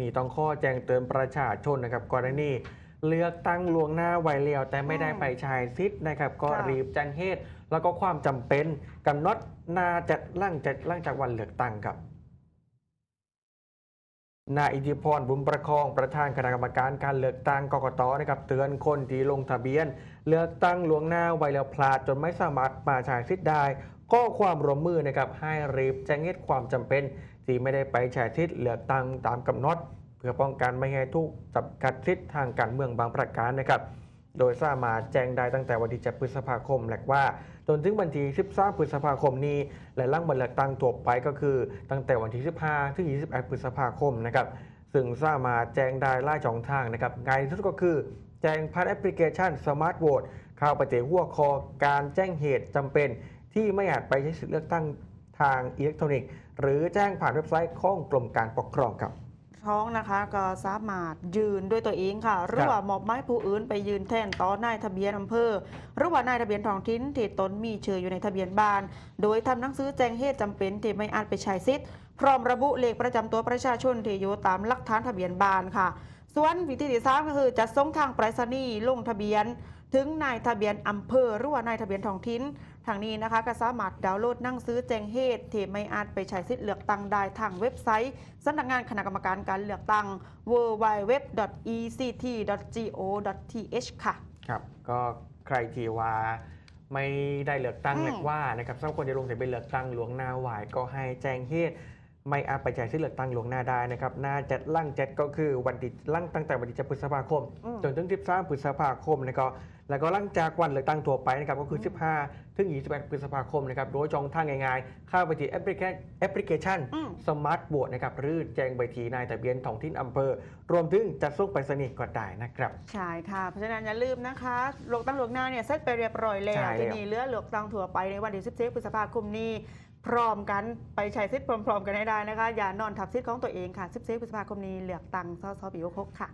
นี่ต้องข้อแจ้งเตือนประชาชนนะครับกรณีเลือกตั้งลวงหน้าไวเลียวแต่ไม่ได้อืมไปใชายซิทธิ์นะครับ ก็ค่ะรีบแจ้งเหตุแล้วก็ความจำเป็นกำหนดนาจะล่างจะล่างจากวันเลือกตั้งครับนายอิทธิพรบุญประคองประธานคณะกรรมการการเลือกตั้งกกตนะครับเตือนคนที่ลงทะเบียน เลือกตั้งลวงหน้าไวแล้วพลาดจนไม่สามารถมาใช้สิทธิ์ได้ ก็ความร่วมมือนะครับให้รีบแจ้งเหตุความจำเป็น ที่ไม่ได้ไปใช้สิทธิ์เหลือกตั้งตามกำหนด เพื่อป้องกันไม่ให้ถูกจำกัดทธิ์ทางการเมืองบางประการนะครับ โดยสามารถแจ้งได้ตั้งแต่วันที่7พฤษภาคมแหลกว่าจนถึงวันที่ 13 พฤษภาคมนี้ และล่างบันเลือกตั้งตัวไปก็คือ ตั้งแต่วันที่ 15 ถึง 21 พฤษภาคมนะครับซึ่งสามารถแจ้งได้ล่าช่องทางนะครับง่ายที่สุดก็คือแจ้งผ่านแอปพลิเคชัน Smart Vote เข้าไปเจหัวคอการแจ้งเหตุจำเป็น ที่ไม่อาจไปใช้สิทธิเลือกตั้งทางอิเล็กทรอนิกส์ หรือแจ้งผ่านเว็บไซต์ของกรมการปกครองครับท้องนะคะก็สามารถยืนด้วยตัวเองค่ะ หรือว่าหมอบไม้ผู้อื่นไปยืนแทนต่อนายทะเบียนอำเภอ หรือว่านายทะเบียนท้องถิ่นที่ตนมีเชื่ออยู่ในทะเบียนบ้าน โดยทำหนังสือแจ้งเหตุจำเป็นที่ไม่อาจไปใช้สิทธิ์พร้อมระบุเลขประจำตัวประชาชนที่อยู่ตามหลักฐานทะเบียนบ้านค่ะ ส่วนวิธีที่สามก็คือจะส่งทางไปรษณีย์ลงทะเบียน ถึงนายทะเบียนอำเภอหรือว่านายทะเบียนท้องถิ่น ทางนี้นะคะก็สามารถดาวน์โหลดหนังสือแจ้งเหตุที่ไม่อาจไปใช้สิทธิ์เลือกตั้งได้ทางเว็บไซต์สำนักงานคณะกรรมการการเลือกตั้ง www.ect.go.th ค่ะ ครับ ก็ใครที่ว่าไม่ได้เลือกตั้งอืมเรียกว่านะครับสำหรับคนที่ลงทะเบียนเลือกตั้งหลวงหน้าหวายก็ให้แจ้งเหตุไม่อาจไปใช้สิทธิเลือกตั้งหลวงหน้าได้นะครับ หน้าจัดลั่งเจ็ดก็คือวันที่ลั่งตั้งแต่วันที่7พฤษภาคมอืมจนถึง 13 พฤษภาคมนะครับแล้วก็หลังจากวันเลือกตั้งทั่วไปนะครับก็คือ 15 ถึง21พฤษภาคมนะครับโดยจองทางง่ายๆ เข้าไปที่แอปพลิเคแอปพลิเคชันอืมสมาร์ทโหวตนะครับหรือแจ้งใบทีนายทะเบียนท้องถิ่นอำเภอ รวมถึงจัดส่งไปรษณีย์ก็ได้นะครับ ใช่ค่ะ เพราะฉะนั้นอย่าลืมนะคะเลือกตั้งหลวงหน้าเนี่ยเสร็จไปเรียบร้อยแล้ใช่วแล้วทีนี้เหลือเลือกตั้งถั่วไปในวันที่14พฤษภาคมนี้พร้อมกันไปใช้สิทธิ์พร้อม ๆ กันให้ได้นะคะ อย่านอนทับสิทธิ์ของตัวเองค่ะ 14พฤษภาคมนี้เลือกตั้งสสปี66ค่ะ